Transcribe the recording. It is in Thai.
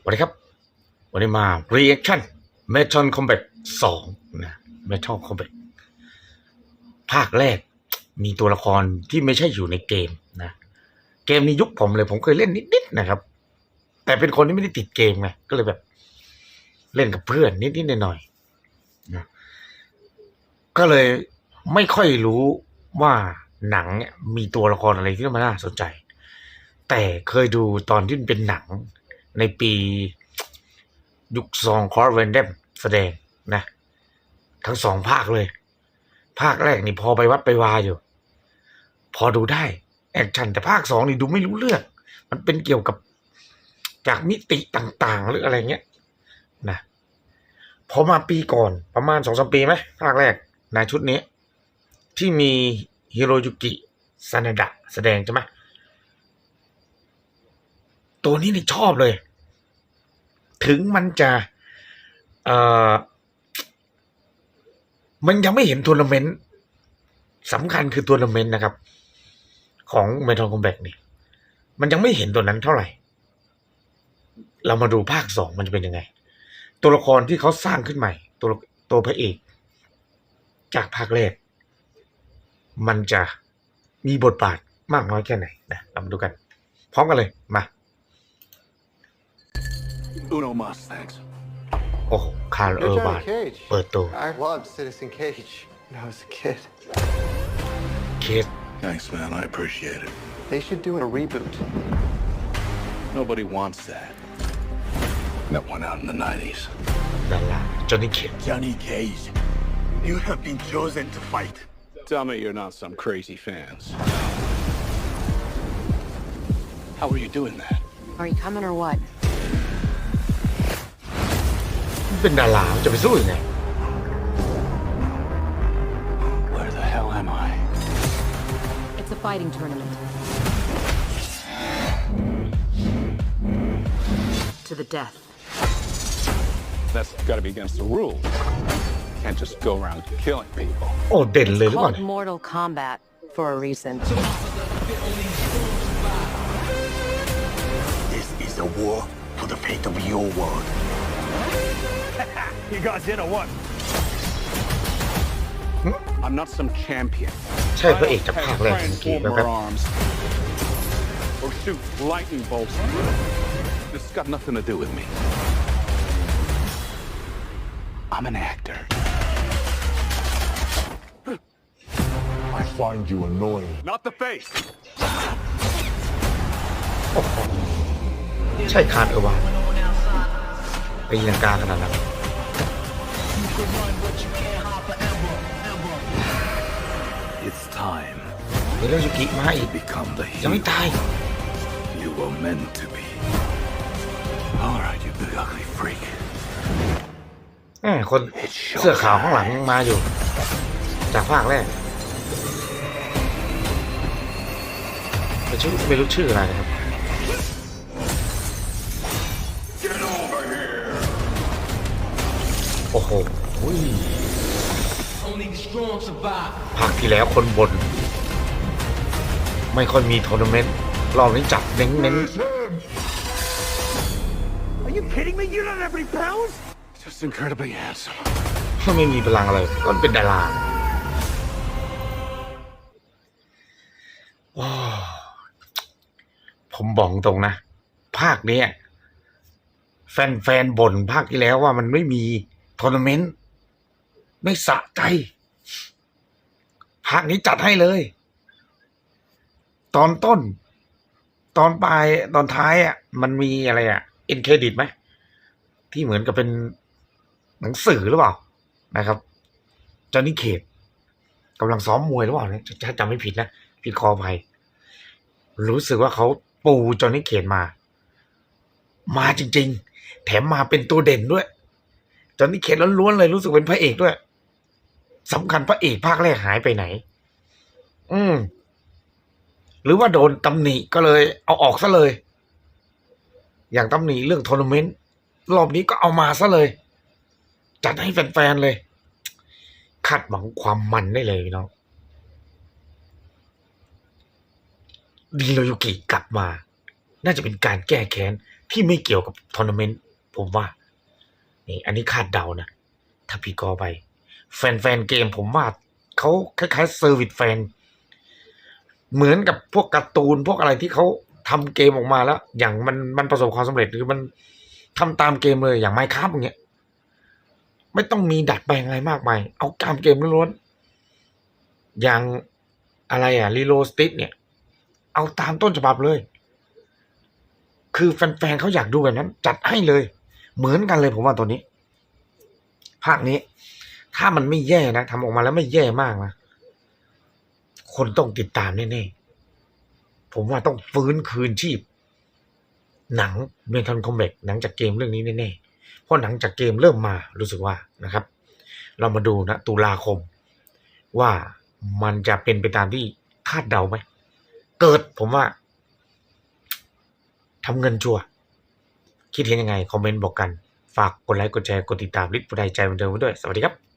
สวัสดีครับ วันนี้มา reaction Metal Combat 2 นะ Metal Combat ภาคแรกมีตัวละครที่ไม่ใช่อยู่ในเกมนะ เกมนี้ยุคผมเลย ผมเคยเล่นนิดๆนะครับ แต่เป็นคนที่ไม่ได้ติดเกมไงก็เลยแบบ เล่นกับเพื่อนนิดๆหน่อยๆนะก็เลยไม่ค่อยรู้ว่าหนังเนี่ยมีตัวละครอะไรที่มันน่าสนใจ แต่เคยดูตอนที่มันเป็นหนัง ในปียุคซองคอร์เวนเดมแสดงนะ ทั้งสองภาคเลย ภาคแรกนี่พอไปวัดไปวาอยู่ พอดูได้ แอคชั่นแต่ภาคสองนี่ดูไม่รู้เรื่อง มันเป็นเกี่ยวกับจากมิติต่างๆ หรืออะไรเงี้ยนะพอมาปีก่อนประมาณสองสามปีไหมภาคแรกในชุดนี้ ที่มีฮิโรยุกิซานาดะแสดงใช่ไหมตัวนี้นี่ชอบเลย ถึงมันจะเออมันยังไม่เห็นทัวร์นาเมนต์สำคัญคือทัวร์นาเมนต์นะครับ ของเมทัลคอมแบกนี่ มันยังไม่เห็นตัวนั้นเท่าไหร่ เรามาดูภาคสองมันจะเป็นยังไง ตัวละครที่เขาสร้างขึ้นใหม่ ตัวตัวพระเอก จากภาคแรก มันจะมีบทบาทมากน้อยแค่ไหนนะเรามาดูกัน พร้อมกันเลยมา Uno mas, thanks. โอ้โหคาร์ลเออ You're ร์บา Johnny น Cage. เปิดตัว I loved Citizen Cage when I was a kid. เคส Thanks, man. I appreciate it. They should do a reboot. Nobody wants that. That went out in the 90s. ดาราจอห์นนี่เคส Johnny Cage, you have been chosen to fight. Tell me you're not some crazy fans. How are you doing that? Are you coming or what? เป็นดาราจะไปสู้ยังไง Where the hell am I? It's a fighting tournament. To the death. That's gotta be against the rules. Can't just go around killing people. โอ้เด่นเลยห It's รือเปล่า called เนี่ย Mortal Kombat for a reason. This is a war for the fate of your world. you guys in or what? I'm not some champion. ใช่พระเอกจากภาคแรกเมื่อกี้นะค Transformer รับ arms. Or shoot lightning bolts. This has got nothing to do with me. I'm an actor. I find you annoying. Not the face. ใช่คาร์ลเออร์บา นตีลังกาขนาดนั้น It's time มีเรื่องยุกิมาอีก to become the ยังไม่ hero ตาย you were meant to be. All right, you big ugly freak. แหมคนเสื้อขาวข้างหลังมาอยู่ จากภาคแรกไม่ชื่อไม่รู้ชื่ออะไรนะครับ โอ้โหอุ้ยภาคที่แล้วคนบน ไม่ค่อยมีทัวร์นาเมนต์รอบนี้จับเน้นเน้น Are you kidding me? You're not every pounds? Just incredibly handsome. ๆไม่มีพลังอะไรก็เป็นดาราว้าวผมบอกตรงนะ ภาคเนี้ยแฟนๆบ่นภาคที่แล้วว่ามันไม่มี ทัวร์นาเมนต์ไม่สะใจภาคนี้จัดให้เลย ตอนต้น ตอนปลายตอนท้ายอะ มันมีอะไรอะเอ็นเครดิตไหมที่เหมือนกับเป็นหนังสือหรือเปล่านะครับจอห์นนี่เขตกำลังซ้อมมวยหรือเปล่าเนี่ยถ้าจำไม่ผิดนะผิดคอภัย รู้สึกว่าเขาปูจอห์นนี่เขตมา มาจริง ๆ แถมมาเป็นตัวเด่นด้วย จอนนี่เขตล้วนๆเลยรู้สึกเป็นพระเอกด้วยสำคัญพระเอกภาคแรกหายไปไหน อืม หรือว่าโดนตำหนิก็เลย เอาออกซะเลย อย่างตำหนิเรื่องทัวร์นาเมนต์รอบนี้ก็เอามาซะเลย จัดให้แฟนๆเลยคาดหวังความมันได้เลยพี่น้องดีโรยุกิกลับมา น่าจะเป็นการแก้แค้นที่ไม่เกี่ยวกับทัวร์นาเมนต์ผมว่า นี่อันนี้คาดเดานะ ถ้าพี่กอไป แฟนๆเกมผมว่าเขาคล้ายๆเซอร์วิสแฟน เหมือนกับพวกการ์ตูนพวกอะไรที่เขาทำเกมออกมาแล้ว อย่างมันมันประสบความสำเร็จหรือมันทำตามเกมเลยอย่างไมค์ครับอย่างเงี้ย ไม่ต้องมีดัดแปลงอะไรมากมาย เอาตามเกมล้วนๆอย่างอะไรอะรีโลสติ c เนี่ย เอาตามต้นฉบับเลย คือแฟนๆเขาอยากดูแบบนั้น จัดให้เลย เหมือนกันเลยผมว่าตัวนี้ ภาคนี้ ถ้ามันไม่แย่นะทำออกมาแล้วไม่แย่มากนะคนต้องติดตามแน่ๆผมว่าต้องฟื้นคืนชีพ หนังเมทัลคอมแบกหนังจากเกมเรื่องนี้แน่ๆเพราะหนังจากเกมเริ่มมารู้สึกว่านะครับ เรามาดูนะตุลาคม ว่ามันจะเป็นไปตามที่คาดเดาไหม เกิดผมว่าทำเงินชัวร์ คิดเห็นยังไง คอมเมนต์บอกกัน ฝากกดไลค์ กดแชร์ กดติดตามลิทผู้ใดใจเหมือนเดิมไว้ด้วย สวัสดีครับ